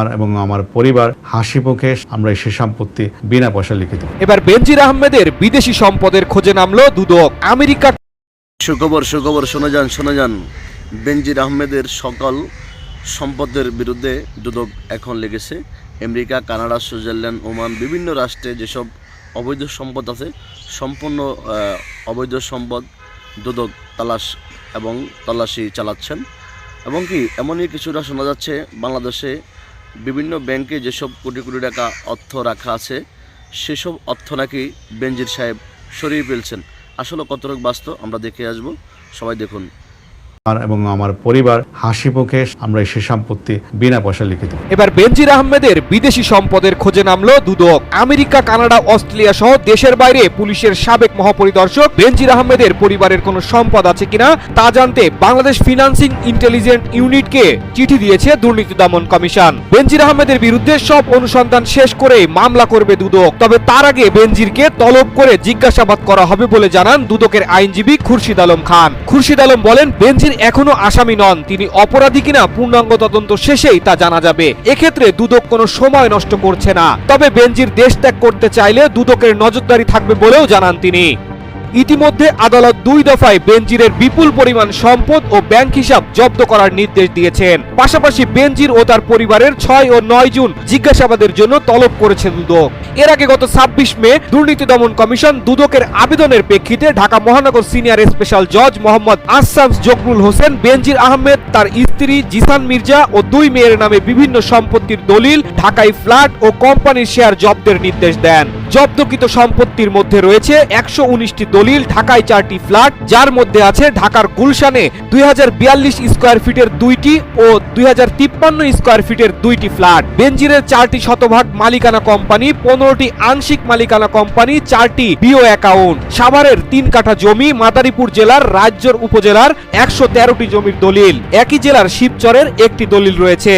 আমার এবং আমার পরিবার হাসি মুখে আমরা সে সম্পত্তি বিনা পয়সা লিখে দেব। এবার বেনজির আহমেদের বিদেশি সম্পদের খোঁজে নামলো দুদক। আমেরিকা সুখবর সুখবর শোনা যান শোনা যান। বেনজির আহমেদের সকল সম্পদের বিরুদ্ধে দুদক এখন লেগেছে। আমেরিকা কানাডা সুইজারল্যান্ড ওমান বিভিন্ন রাষ্ট্রে যেসব অবৈধ সম্পদ আছে সম্পূর্ণ অবৈধ সম্পদ দুদক তালাশ এবং তল্লাশি চালাচ্ছেন। এবং কি এমনই কিছুটা শোনা যাচ্ছে বাংলাদেশে বিভিন্ন ব্যাংকে যেসব কোটি কোটি টাকা অর্থ রাখা আছে, সেসব অর্থ নাকি বেঞ্জির সাহেব সরিয়ে ফেলছেন। আসলে কতটুকু বাস্তব আমরা দেখে আসব। সবাই দেখুন। এবং আমার পরিবার হাসি মুখে আমরা সে সম্পত্তি বিনা পয়সা লিখে দেব। এবার বেনজির আহমেদের বিদেশি সম্পদের খোঁজে নামলো দুদক। আমেরিকা, কানাডা, অস্ট্রেলিয়া সহ দেশের বাইরে পুলিশের সাবেক মহাপরিদর্শক বেনজির আহমেদের পরিবারের কোনো সম্পদ আছে কিনা তা জানতে বাংলাদেশ ফিনান্সিং ইন্টেলিজেন্ট ইউনিটকে চিঠি দিয়েছে দুর্নীতি দমন কমিশন। বেনজির আহমেদের বিরুদ্ধে সব অনুসন্ধান শেষ করে মামলা করবে দুদক। তবে তার আগে বেনজিরকে তলব করে জিজ্ঞাসাবাদ করা হবে বলে জানান দুদকের আইনজীবী খুরশিদ আলম খান। খুরশিদ আলম বলেন, বেনজির এখনও আসামি নন। তিনি অপরাধী কিনা পূর্ণাঙ্গ তদন্ত শেষেই তা জানা যাবে। এক্ষেত্রে দুদক কোনো সময় নষ্ট করছে না। তবে বেনজির দেশ ত্যাগ করতে চাইলে দুদকের নজরদারি থাকবে বলেও জানান তিনি। ইতিমধ্যে আদালত দুই দফায় বেনজিরের বিপুল পরিমাণ সম্পদ ও ব্যাংক হিসাব জব্দ করার নির্দেশ দিয়েছেন। পাশাপাশি বেনজির ও তার পরিবারের ছয় ও নয় জুন জিজ্ঞাসাবাদের জন্য তলব করেছে দুদক। এর আগে গত ছাব্বিশ মে দুর্নীতি দমন কমিশন দুদকের আবেদনের প্রেক্ষিতে ঢাকা মহানগর সিনিয়র স্পেশাল জজ মোহাম্মদ আসাম জকরুল হোসেন, বেনজির আহমেদ, তার স্ত্রী জিসান মির্জা ও দুই মেয়ের নামে বিভিন্ন সম্পত্তির দলিল, ঢাকায় ফ্ল্যাট ও কোম্পানির শেয়ার জব্দের নির্দেশ দেন। জব্দকৃত সম্পত্তির মধ্যে রয়েছে একশো উনিশটি দলিল ঢাকায় চারটি ফ্ল্যাট, যার মধ্যে আছে ঢাকার গুলশানে দুই হাজার বিয়াল্লিশ স্কোয়ার ফিটের দুইটি ও দুই স্কোয়ার ফিটের দুইটি ফ্ল্যাট। বেনজিরের চারটি শতভাগ মালিকানা কোম্পানি, পনেরোটি আংশিক মালিকানা কোম্পানি, চারটি বিও অ্যাকাউন্ট। সাভারের তিন কাঠা জমি মাদারীপুর জেলার রাজ্যর উপজেলার একশো তেরোটি জমির দলিল। একই জেলার শিবচরের একটি দলিল রয়েছে।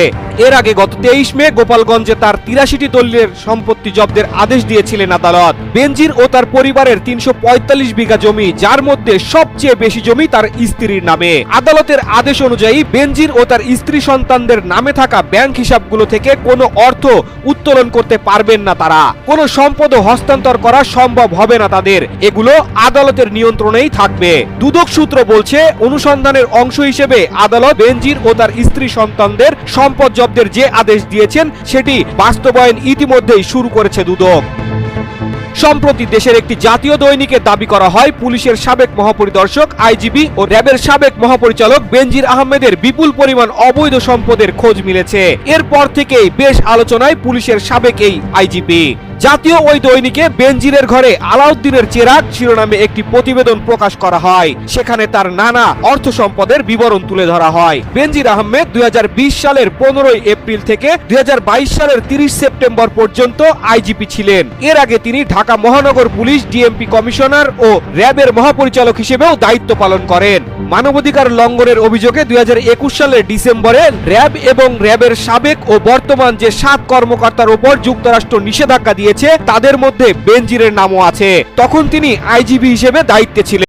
এর আগে গত তেইশ মে গোপালগঞ্জে তার তিরাশিটি দলিলের সম্পত্তি জব্দের আদেশ দিয়েছিলেন আদালত। বেনজির ও তার পরিবারের তিনশো পঁয়তাল্লিশ বিঘা জমি, যার মধ্যে সবচেয়ে বেশি জমি তার স্ত্রীর নামে। আদালতের আদেশ অনুযায়ী বেনজির ও তার স্ত্রী সন্তানদের নামে থাকা ব্যাংক হিসাবগুলো থেকে কোনো অর্থ উত্তোলন করতে পারবেন না তারা। কোনো সম্পদ হস্তান্তর করা সম্ভব হবে না তাদের। এগুলো আদালতের নিয়ন্ত্রণেই থাকবে। দুদক সূত্র বলছে, অনুসন্ধানের অংশ হিসেবে আদালত বেনজির ও তার স্ত্রী সন্তানদের সম্পদ জব্দের যে আদেশ দিয়েছেন, সেটি বাস্তবায়ন ইতিমধ্যেই শুরু করেছে দুদক। সম্প্রতি দেশের একটি জাতীয় দৈনিকে দাবি করা হয়, পুলিশের সাবেক মহাপরিদর্শক, আইজিবি ও র্যাবের সাবেক মহাপরিচালক বেনজির আহমেদের বিপুল পরিমাণ অবৈধ সম্পদের খোঁজ মিলেছে। এরপর থেকেই বেশ আলোচনায় পুলিশের সাবেক এই আইজিপি জাতীয় ওই দৈনিকে বেনজিরের ঘরে আলাউদ্দিনের চেরাগ শিরোনামে একটি প্রতিবেদন প্রকাশ করা হয়। সেখানে তার নানা অর্থ সম্পদের বিবরণ তুলে ধরা হয়। বেনজির আহমেদ দুই হাজার বিশ সালের পনেরোই এপ্রিল থেকে দুই হাজার বাইশ সালের তিরিশ সেপ্টেম্বর পর্যন্ত আইজিপি ছিলেন। এর আগে তিনি ঢাকা মহানগর পুলিশ, ডিএমপি কমিশনার ও র্যাবের মহাপরিচালক হিসেবেও দায়িত্ব পালন করেন। মানবাধিকার লঙ্ঘনের অভিযোগে দুই হাজার একুশ সালের ডিসেম্বরে র্যাব এবং র্যাবের সাবেক ও বর্তমান যে সাত কর্মকর্তার উপর যুক্তরাষ্ট্র নিষেধাজ্ঞা দিয়েছে তাদের মধ্যে বেনজিরের নামও আছে। তখন তিনি আইজিবি হিসেবে দায়িত্বে ছিলেন।